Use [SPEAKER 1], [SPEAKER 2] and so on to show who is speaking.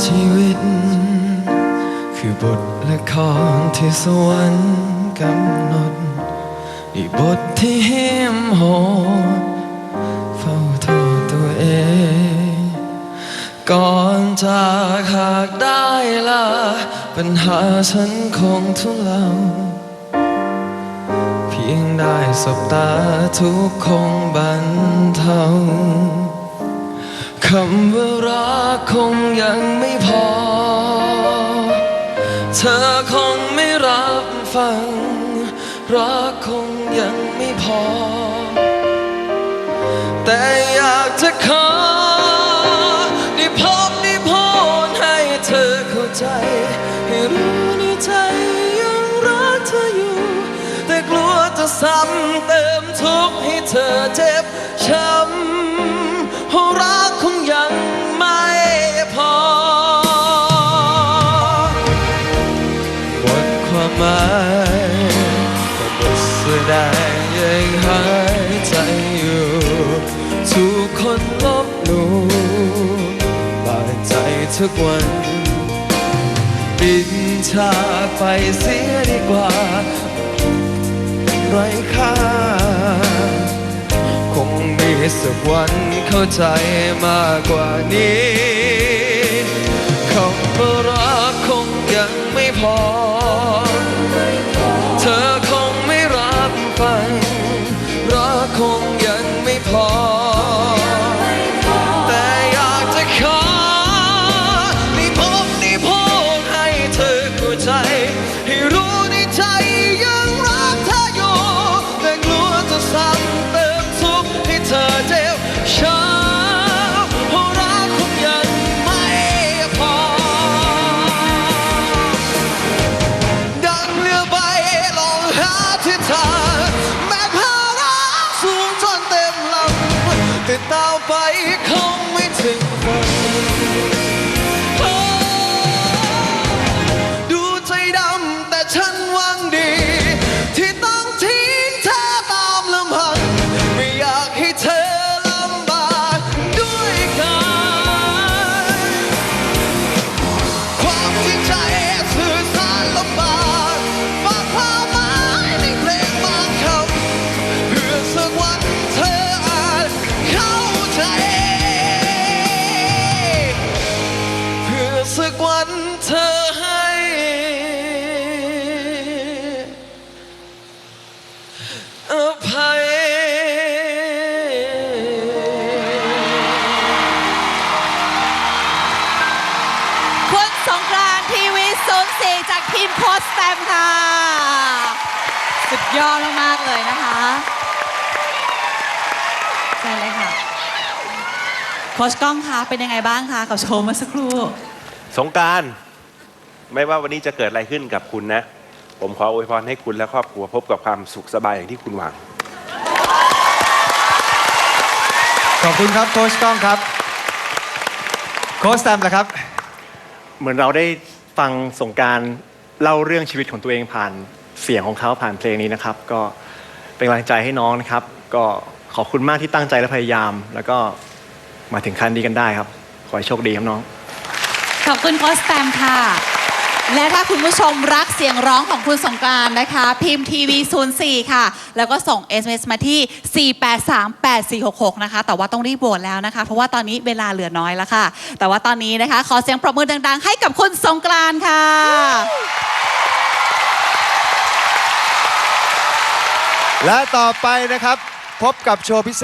[SPEAKER 1] ชีวิต คือบทละครที่สวรรค์กำหนดอีบทที่เห้มโหดเฝ้าโทษตัวเอง ก่อนจากหากได้ละปัญหาฉันคงทุเลาเพียงได้สบตาทุกคงบรรเทา คำว่ารักคงยังไม่พอ เธอคงไม่รับฟัง รักคงยังไม่พอ แต่อยากจะขอได้พบได้พูดให้เธอเข้าใจ ให้รู้ในใจยังรักเธออยู่ แต่กลัวจะซ้ำเติมทุกข์ให้เธอเจ็บช้ำ แต่บทแสดงยังหายใจอยู่ทุกคนลบหลู่บาดใจทุกวัน บินจาไปเสียดีกว่า ไร้ค่า คงมีสักวันเข้าใจมากกว่านี้ รั งไอสันเธอให้ อภัย
[SPEAKER 2] คุณสงกรานต์ทีวีศูนย์สี่จากทีมโพสแตมค่ะ สุดยอดมากๆเลยนะคะใช่เลยค่ะ โค้ชก้องคะเป็นยังไงบ้างคะกับโชว์เมื่อสักครู่
[SPEAKER 3] สงกรารไม่ว่าวันนี้จะเกิดอะไรขึ้นกับคุณนะ ผมขออวยพรให้คุณและครอบครัวพบกับความสุขสบายอย่างที่คุณหวัง
[SPEAKER 4] ขอบคุณครับโค้ชก้องครับ โค้ชแตมนะครับ
[SPEAKER 5] เหมือนเราได้ฟังสงกรารเล่าเรื่องชีวิตของตัวเองผ่านเสียงของเขาผ่านเพลงนี้นะครับ ก็เป็นกำลังใจให้น้องนะครับ ก็ขอบคุณมากที่ตั้งใจและพยายาม แล้วก็มาถึงขั้นนี้กันได้ครับ ขอให้โชคดีครับน้อง
[SPEAKER 2] ขอบคุณโค้ชแตมค่ะ และถ้าคุณผู้ชมรักเสียงร้องของคุณสงกรานต์นะคะ พิมพ์ทีวี04 ค่ะ แล้วก็ส่ง SMS มาที่ 4838466 นะคะ แต่ว่าต้องรีบโหวตแล้วนะคะ เพราะว่าตอนนี้เวลาเหลือน้อยแล้วค่ะ แต่ว่าตอนนี้นะคะ ขอเสียงปรบมือดังๆ ให้กับคุณสงกรานต์ค่ะ
[SPEAKER 4] และต่อไปนะครับ พบกับโชว์พิเศษ